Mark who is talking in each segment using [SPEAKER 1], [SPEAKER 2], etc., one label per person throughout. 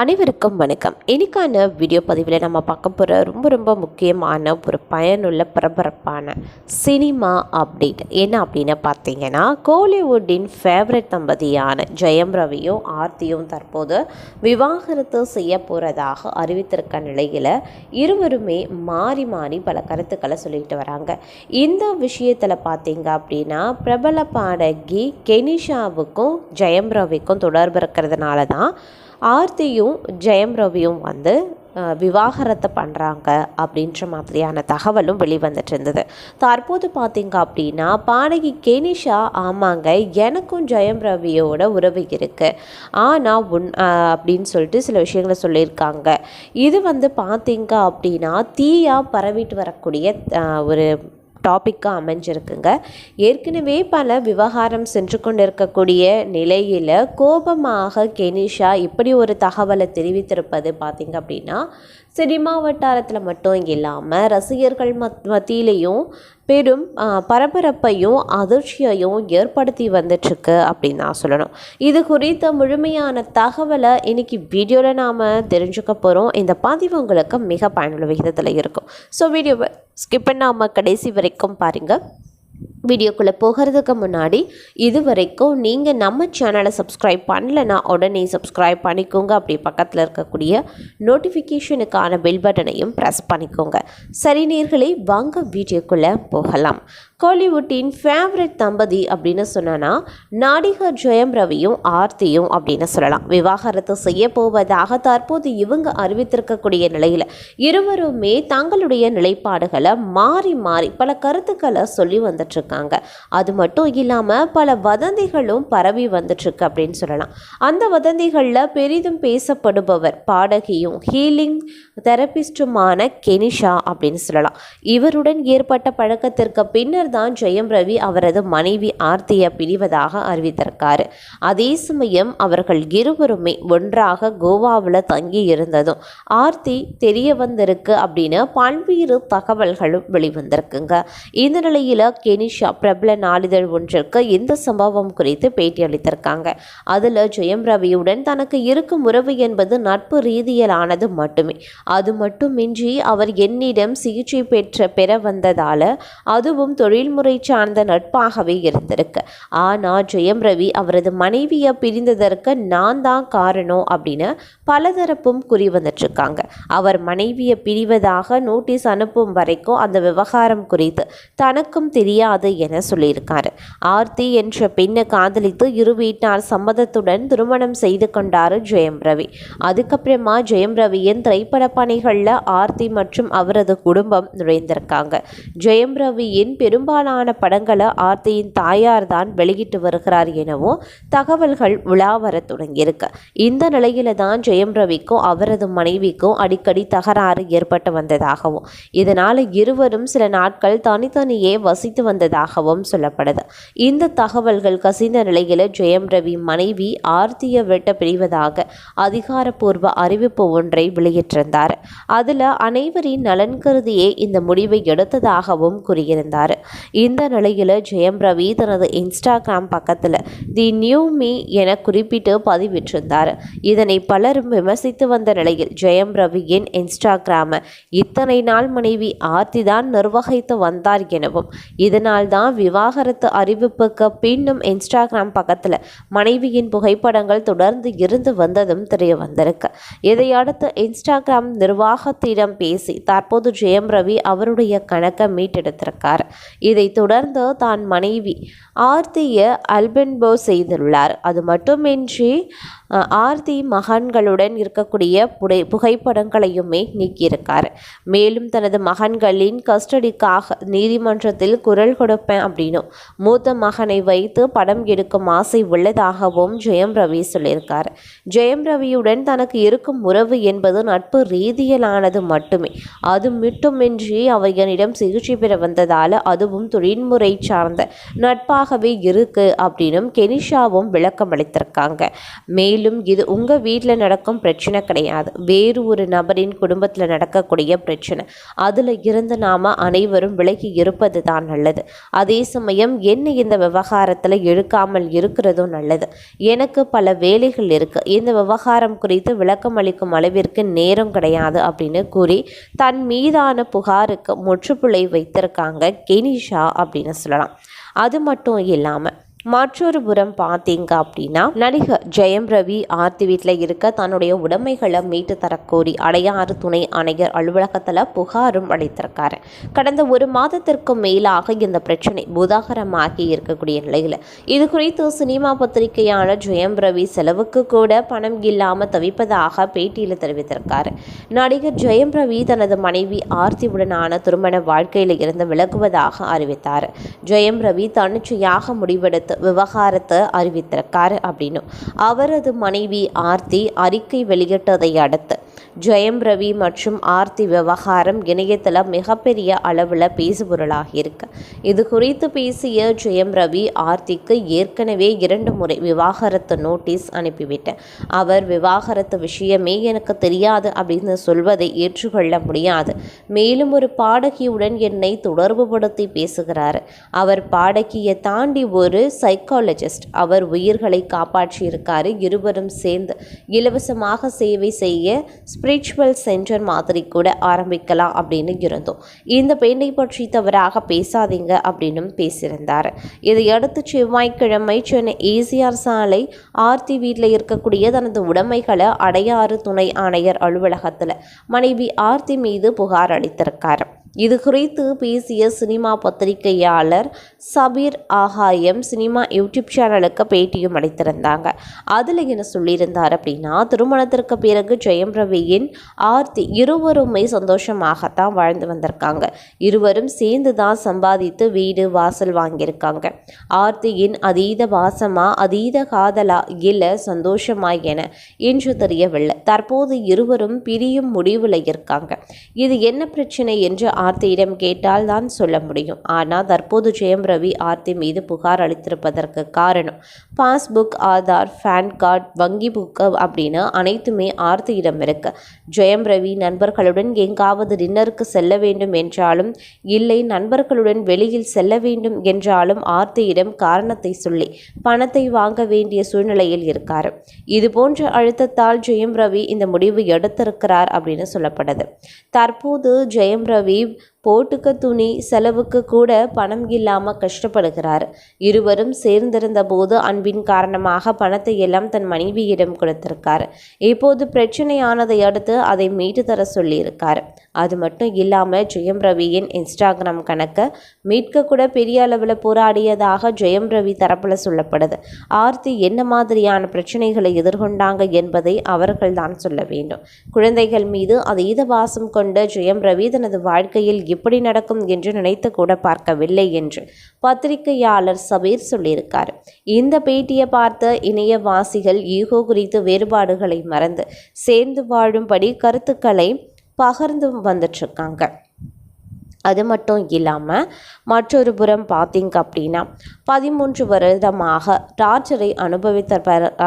[SPEAKER 1] அனைவருக்கும் வணக்கம். இன்றைக்கான வீடியோ பதிவில் நம்ம பார்க்க போகிற ரொம்ப ரொம்ப முக்கியமான ஒரு பயனுள்ள பரபரப்பான சினிமா அப்டேட் என்ன அப்படின்னு பார்த்தீங்கன்னா கோலிவுட்டின் ஃபேவரட் தம்பதியான ஜெயம் ரவியும் ஆர்த்தியும் தற்போது விவாகரத்து செய்ய போகிறதாக அறிவித்திருக்க நிலையில் இருவருமே மாறி மாறி பல கருத்துக்களை சொல்லிட்டு வராங்க. இந்த விஷயத்தில் பார்த்தீங்க அப்படின்னா பிரபல பாடகி கெனிஷாவுக்கும் ஜெயம் ரவிக்கும் தொடர்பு இருக்கிறதுனால தான் ஆர்த்தியும் ஜெயம் ரவியும் வந்து விவாகரத்தை பண்ணுறாங்க அப்படின்ற மாதிரியான தகவலும் வெளிவந்துட்டு இருந்தது தற்போது பார்த்தீங்க அப்படின்னா பாடகி கெனிஷா ஆமாங்க எனக்கும் ஜெயம் ரவியோட உறவு இருக்குது ஆனால் உன் அப்படின்னு சொல்லிட்டு சில விஷயங்களை சொல்லியிருக்காங்க. இது வந்து பார்த்தீங்க அப்படின்னா தீயாக பரவிட்டு வரக்கூடிய ஒரு டாப்பிக்காக அமைஞ்சிருக்குங்க. ஏற்கனவே பல விவகாரம் சென்று கொண்டிருக்கக்கூடிய நிலையில் கோபமாக கெனிஷா இப்படி ஒரு தகவலை தெரிவித்திருப்பது பார்த்திங்க அப்படின்னா சினிமா வட்டாரத்தில் மட்டும் இல்லாமல் ரசிகர்கள் மத் மத்தியிலையும் பெரும் பரபரப்பையும் அதிர்ச்சியையும் ஏற்படுத்தி வந்துட்டுருக்கு அப்படின்னு நான் சொல்லணும். இது குறித்த முழுமையான தகவலை இன்னைக்கு வீடியோவில் நாம் தெரிஞ்சுக்க போகிறோம் இந்த பதிவு உங்களுக்கு மிக பயனுள்ள விகிதத்தில் இருக்கும். ஸோ வீடியோவை ஸ்கிப் பண்ணாமல் கடைசி வரைக்கும் பாருங்கள் வீடியோக்குள்ளே போகிறதுக்கு முன்னாடி இது வரைக்கும் நீங்கள் நம்ம சேனலை சப்ஸ்கிரைப் பண்ணலைன்னா உடனே சப்ஸ்கிரைப் பண்ணிக்கோங்க. அப்படி பக்கத்தில் இருக்கக்கூடிய நோட்டிஃபிகேஷனுக்கான பெல் பட்டனையும் ப்ரெஸ் பண்ணிக்கோங்க. சரி நேர்களே வாங்க வீடியோக்குள்ளே போகலாம். கோலிவுட்டின் ஃபேவரட் தம்பதி அப்படின்னு சொன்னோன்னா நாடிகர் ஜெயம் ரவியும் ஆர்த்தியும் அப்படின்னு சொல்லலாம். விவாகரத்து செய்ய போவதாக தற்போது இவங்க அறிவித்திருக்கக்கூடிய நிலையில் இருவருமே தங்களுடைய நிலைப்பாடுகளை மாறி மாறி பல கருத்துக்களை சொல்லி இருக்காங்க. அது மட்டும் இல்லாமல் பல வதந்திகளும் பரவி வந்துட்டுருக்கு அப்படின்னு சொல்லலாம். அந்த வதந்திகளில் பெரிதும் பேசப்படுபவர் பாடகியும் ஹீலிங் தெரபிஸ்டுமான கெனிஷா அப்படின்னு சொல்லலாம். இவருடன் ஏற்பட்ட பழக்கத்திற்கு பின்னர் தான் ஜெயம் ரவி அவரது மனைவி ஆர்த்தியை பிரிவதாக அறிவித்திருக்காரு. அதே சமயம் அவர்கள் இருவருமே ஒன்றாக கோவாவில் தங்கி இருந்ததும் ஆர்த்தி தெரிய வந்திருக்கு அப்படின்னு பல்வேறு தகவல்களும் வெளிவந்திருக்குங்க. இந்த நிலையில் கெனிஷா பிரபல நாளிதழ் ஒன்றிற்கு இந்த சம்பவம் குறித்து பேட்டி அளித்திருக்காங்க. அதில் ஜெயம் ரவியுடன் தனக்கு இருக்கும் உறவு என்பது நட்பு ரீதியிலானது மட்டுமே. அது மட்டுமின்றி அவர் என்னிடம் சிகிச்சை பெற்ற பெற வந்ததால அதுவும் தொழில்முறை சார்ந்த நட்பாகவே இருந்திருக்கு. ஆனால் ஜெயம் ரவி அவரது மனைவியை பிரிந்ததற்கு நான் தான் காரணம் அப்படின்னு பலதரப்பும் கூறி வந்துட்டுருக்காங்க. அவர் மனைவியை பிரிவதாக நோட்டீஸ் அனுப்பும் வரைக்கும் அந்த விவகாரம் குறித்து தனக்கும் தெரியாது என சொல்லியிருக்காரு. ஆர்த்தி என்ற பெண்ணை காதலித்து இரு வீட்டார் சம்மதத்துடன் திருமணம் செய்து கொண்டார் ஜெயம் ரவி. அதுக்கப்புறமா ஜெயம் ரவியின் திரைப்பட பணிகளில் ஆர்த்தி மற்றும் அவரது குடும்பம் நுழைந்திருக்காங்க ஜெயம் ரவியின் பெரும்பாலான படங்களை ஆர்த்தியின் தாயார் தான் வெளியிட்டு வருகிறார் எனவும் தகவல்கள் உலா வர தொடங்கியிருக்கு. இந்த நிலையில தான் ஜெயம் ரவிக்கும் அவரது மனைவிக்கும் அடிக்கடி தகராறு ஏற்பட்டு வந்ததாகவும் இதனால் இருவரும் சில நாட்கள் தனித்தனியே வசித்து வந்ததாக இருந்ததாகவும் சொல்லப்படுது. இந்த தகவல்கள் கசிந்த நிலையில் ஜெயம் ரவி மனைவி ஆர்த்தியை வெட்ட பிரிவதாக அதிகாரப்பூர்வ அறிவிப்பு ஒன்றை வெளியிட்டிருந்தார். அதில் அனைவரின் நலன் கருதியே இந்த முடிவை எடுத்ததாகவும் கூறியிருந்தார். இந்த நிலையில் ஜெயம் ரவி தனது இன்ஸ்டாகிராம் பக்கத்தில் தி நியூ மீ என குறிப்பிட்டு பதிவிட்டிருந்தார். இதனை பலரும் விமர்சித்து வந்த நிலையில் ஜெயம் ரவியின் இன்ஸ்டாகிராம இத்தனை நாள் மனைவி ஆர்த்தி தான் நிர்வகித்து வந்தார் எனவும் இதனால் தான் விவாகரத்து அறிவிப்புக்கு பின்னும் இன்ஸ்டாகிராம் பக்கத்தில் மனைவியின் புகைப்படங்கள் தொடர்ந்து இருந்து வந்ததும் தெரிய வந்திருக்கு. இதையடுத்து இன்ஸ்டாகிராம் நிர்வாகத்திடம் பேசி தற்போது ஜெயம் ரவி அவருடைய கணக்கை மீட்டெடுத்திருக்கார். இதைத் தொடர்ந்து தான் மனைவி ஆர்த்தியை அல்பென்போ செய்துள்ளார். அது மட்டுமின்றி ஆர்த்தி மகன்களுடன் இருக்கக்கூடிய புடை புகைப்படங்களையுமே நீக்கியிருக்கார். மேலும் தனது மகன்களின் கஸ்டடிக்காக நீதிமன்றத்தில் குரல் கொடுப்பேன் அப்படின்னும் மூத்த மகனை வைத்து படம் எடுக்கும் ஆசை உள்ளதாகவும் ஜெயம் ரவி சொல்லியிருக்கார். ஜெயம் ரவியுடன் தனக்கு இருக்கும் உறவு என்பது நட்பு ரீதியிலானது மட்டுமே. அது மட்டுமின்றி அவர் என்னிடம் சிகிச்சை பெற வந்ததால் அதுவும் தொழில்முறை சார்ந்த நட்பாகவே இருக்கு அப்படின்னும் கெனிஷாவும் விளக்கம் அளித்திருக்காங்க மேலும் மேலும் இது உங்கள் வீட்டில் நடக்கும் பிரச்சனை கிடையாது. வேறு ஒரு நபரின் குடும்பத்தில் நடக்கக்கூடிய பிரச்சனை. அதில் இருந்து நாம் அனைவரும் விலகி இருப்பது தான் நல்லது. அதே சமயம் என்ன இந்த விவகாரத்தில் இழுக்காமல் இருக்கிறதும் நல்லது. எனக்கு பல வேலைகள் இருக்குது இந்த விவகாரம் குறித்து விளக்கம் அளிக்கும் அளவிற்கு நேரம் கிடையாது அப்படின்னு கூறி தன் மீதான புகாருக்கு முற்றுப்புள்ளை வைத்திருக்காங்க கெனிஷா அப்படின்னு சொல்லலாம். அது மட்டும் இல்லாமல் மற்றொரு புறம் பார்த்தீங்க அப்படின்னா நடிகர் ஜெயம் ரவி ஆர்த்தி வீட்டில் இருக்க தன்னுடைய உடைமைகளை மீட்டு தரக்கோரி அடையாறு துணை ஆணையர் அலுவலகத்தில் புகாரும் அளித்திருக்காரு. கடந்த ஒரு மாதத்திற்கும் மேலாக இந்த பிரச்சனை புதாகரமாகி இருக்கக்கூடிய நிலையில் இது குறித்து சினிமா பத்திரிகையாளர் ஜெயம் ரவி செலவுக்கு கூட பணம் இல்லாமல் தவிப்பதாக பேட்டியில் தெரிவித்திருக்காரு. நடிகர் ஜெயம் ரவி தனது மனைவி ஆர்த்தியுடனான திருமண வாழ்க்கையில் இருந்து விலகுவதாக அறிவித்தார். ஜெயம் ரவி தன்னிச்சையாக முடிவெடுத்து விவகாரத்தை அறிவித்திருக்காரு அப்படின்னு. அவரது மனைவி ஆர்த்தி அறிக்கை வெளியிட்டதை அடுத்து ஜெயம் ரவி மற்றும் ஆர்த்தி விவகாரம் இணையத்தில் மிகப்பெரிய அளவில் பேசுபொருளாகியிருக்கு இது குறித்து பேசிய ஜெயம் ரவி ஆர்த்திக்கு ஏற்கனவே இரண்டு முறை விவாகரத்து நோட்டீஸ் அனுப்பிவிட்டேன். அவர் விவாகரத்து விஷயமே எனக்கு தெரியாது அப்படின்னு சொல்வதை ஏற்றுக்கொள்ள முடியாது. மேலும் ஒரு பாடகியுடன் என்னை தொடர்புபடுத்தி பேசுகிறார். அவர் பாடகியை தாண்டி ஒரு சைக்காலஜிஸ்ட் அவர் உயிர்களை காப்பாற்றியிருக்காரு. இருவரும் சேர்ந்து இலவசமாக சேவை செய்ய ஸ்பிரிச்சுவல் சென்டர் மாதிரி கூட ஆரம்பிக்கலாம் அப்படின்னு இருந்தோம். இந்த பெண்ணை பற்றி தவறாக பேசாதீங்க அப்படின்னும் பேசியிருந்தார். இதையடுத்து செவ்வாய்க்கிழமை சென்னை ஏசிஆர் சாலை ஆர்த்தி வீட்டில் இருக்கக்கூடிய தனது உடைமைகளை அடையாறு துணை ஆணையர் அலுவலகத்தில் மனைவி ஆர்த்தி மீது புகார் அளித்திருக்கார். இது குறித்து பேசிய சினிமா பத்திரிகையாளர் சபீர் ஆகாயம் சினிமா யூடியூப் சேனலுக்கு பேட்டியும் அளித்திருந்தாங்க. அதில் என்ன சொல்லியிருந்தார் அப்படின்னா திருமணத்திற்கு பிறகு ஜெயம் ரவியின் ஆர்த்தி இருவருமே சந்தோஷமாகத்தான் வாழ்ந்து வந்திருக்காங்க. இருவரும் சேர்ந்து தான் சம்பாதித்து வீடு வாசல் வாங்கியிருக்காங்க. ஆர்த்தியின் அதீத வாசமா அதீத காதலா இல்லை சந்தோஷமா என என்று தெரியவில்லை. தற்போது இருவரும் பிரியும் முடிவில் இருக்காங்க. இது என்ன பிரச்சனை என்று ஆர்த்தியிடம் கேட்டால் தான் சொல்ல முடியும். ஆனால் தற்போது ஜெயம் ரவி ஆர்த்தி மீது புகார் அளித்திருப்பதற்கு காரணம். பாஸ்புக் ஆதார் பேன் கார்டு வங்கி புக்கு அப்படின்னு அனைத்துமே ஆர்த்தியிடம் இருக்கு. ஜெயம் ரவி நண்பர்களுடன் எங்காவது டின்னருக்கு செல்ல வேண்டும் என்றாலும் இல்லை நண்பர்களுடன் வெளியில் செல்ல வேண்டும் என்றாலும் ஆர்த்தியிடம் காரணத்தை சொல்லி பணத்தை வாங்க வேண்டிய சூழ்நிலையில் இருக்கார். இது போன்ற அழுத்தத்தால் ஜெயம் ரவி இந்த முடிவு எடுத்திருக்கிறார் அப்படின்னு சொல்லப்படுது. தற்போது ஜெயம் ரவி போட்டுக்க துணி செலவுக்கு கூட பணம் இல்லாமல் கஷ்டப்படுகிறார். இருவரும் சேர்ந்திருந்த போது அன்பின் காரணமாக பணத்தை எல்லாம் தன் மனைவியிடம் கொடுத்திருக்கார். இப்போது பிரச்சனையானதை அடுத்து அதை மீட்டு தர சொல்லியிருக்கார். அது மட்டும் இல்லாமல் ஜெயம் ரவியின் இன்ஸ்டாகிராம் கணக்கை மீட்க கூட பெரிய அளவில் போராடியதாக ஜெயம் ரவி தரப்பில் சொல்லப்படுது. ஆர்த்தி என்ன மாதிரியான பிரச்சனைகளை எதிர்கொண்டாங்க என்பதை அவர்கள் தான் சொல்ல வேண்டும். குழந்தைகள் மீது அதீத வாசம் கொண்ட ஜெயம் ரவி தனது வாழ்க்கையில் எப்படி நடக்கும் என்று நினைத்து கூட பார்க்கவில்லை என்று பத்திரிகையாளர் சபீர் சொல்லியிருக்கார். இந்த பேட்டியை பார்த்த இணையவாசிகள் ஈகோ குறித்து வேறுபாடுகளை மறந்து சேர்ந்து வாழும்படி கருத்துக்களை பகிர்ந்து வந்துட்டுருக்காங்க அது மட்டும் இல்லாமல் மற்றொரு புறம் பார்த்தீங்க அப்படின்னா பதிமூன்று வருடமாக டார்ச்சரை அனுபவித்த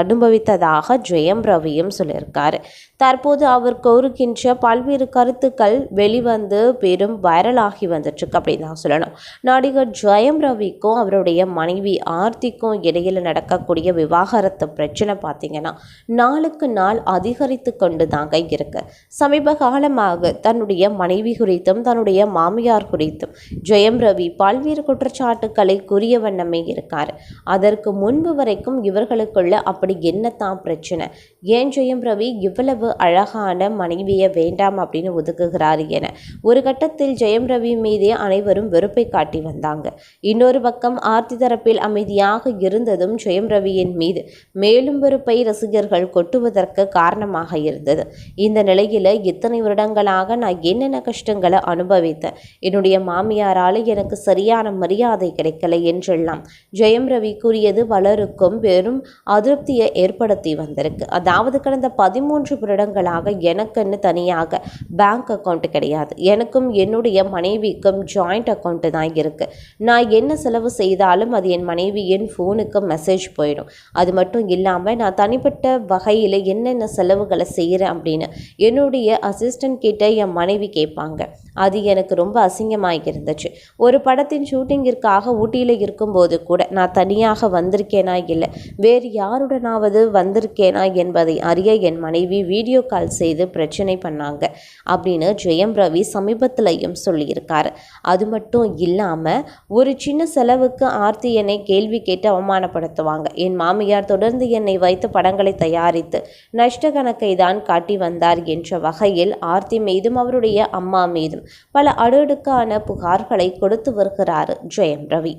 [SPEAKER 1] அனுபவித்ததாக ஜெயம் ரவியும் சொல்லியிருக்காரு. தற்போது அவர் கோருகின்ற பல்வேறு கருத்துக்கள் வெளிவந்து பெரும் வைரலாகி வந்துட்டுருக்கு அப்படின்னு தான் சொல்லணும். நடிகர் ஜெயம் ரவிக்கும் அவருடைய மனைவி ஆர்த்திக்கும் இடையில் நடக்கக்கூடிய விவாகரத்து பிரச்சனை பார்த்தீங்கன்னா நாளுக்கு நாள் அதிகரித்து கொண்டு தாங்க இருக்கு. சமீப காலமாக தன்னுடைய மனைவி குறித்தும் தன்னுடைய மாமியார் குறித்தும். ஜெயம் ரவி பல்வேறு குற்றச்சாட்டுக்களை கூறிய வண்ணமே இருக்கார். அதற்கு முன்பு வரைக்கும் இவர்களுக்குள்ள அப்படி என்னத்தான் பிரச்சனை? ஏன் ஜெயம் ரவி இவ்வளவு அழகான மனைவியை வேண்டாம் அப்படின்னு ஒதுக்குகிறார் என? ஒரு கட்டத்தில் ஜெயம் ரவி மீதே அனைவரும் வெறுப்பை காட்டி வந்தாங்க. இன்னொரு பக்கம் ஆர்த்தி தரப்பில் அமைதியாக இருந்ததும் ஜெயம் ரவியின் மீது மேலும் வெறுப்பை ரசிகர்கள் கொட்டுவதற்கு காரணமாக இருந்தது. இந்த நிலையில இத்தனை வருடங்களாக நான் என்னென்ன கஷ்டங்களை அனுபவித்தேன்? என்னுடைய மாமியாரால் எனக்கு சரியான மரியாதை கிடைக்கல என்றெல்லாம் ஜெயம் ரவி கூறியது பலருக்கும் பெரும் அதிருப்தியை ஏற்படுத்தி வந்திருக்கு. அதாவது கடந்த பதிமூன்று வருடங்களாக எனக்குன்னு தனியாக பேங்க் அக்கௌண்ட் கிடையாது. எனக்கும் என்னுடைய மனைவிக்கும் ஜாயிண்ட் அக்கௌண்ட்டு தான் இருக்குது நான் என்ன செலவு செய்தாலும் அது என் மனைவியின் ஃபோனுக்கு மெசேஜ் போயிடும். அது மட்டும் இல்லாமல் நான் தனிப்பட்ட வகையில் என்னென்ன செலவுகளை செய்கிறேன் அப்படின்னு என்னுடைய அசிஸ்டன்ட் கிட்ட என் மனைவி கேட்பாங்க. அது எனக்கு ரொம்ப அசிங்கமாக இருந்துச்சு ஒரு படத்தின் ஷூட்டிங்கிற்காக ஊட்டியில் இருக்கும்போது கூட நான் தனியாக வந்திருக்கேனா இல்லை வேறு யாருடனாவது வந்திருக்கேனா என்பதை அறிய என் மனைவி வீடியோ கால் செய்து பிரச்சனை பண்ணாங்க அப்படின்னு ஜெயம் ரவி சமீபத்திலையும் சொல்லியிருக்காரு. அது மட்டும் இல்லாமல் ஒரு சின்ன செலவுக்கு ஆர்த்தி என்னை கேள்வி கேட்டு அவமானப்படுத்துவாங்க. என் மாமியார் தொடர்ந்து என்னை வைத்து படங்களை தயாரித்து நஷ்ட கணக்கை தான் காட்டி வந்தார் என்ற வகையில் ஆர்த்தி மீதும் அவருடைய அம்மா மீதும் பல அடுடுக்கான புகார்களை கொடுத்து வருகிறார் ஜெயம் ரவி.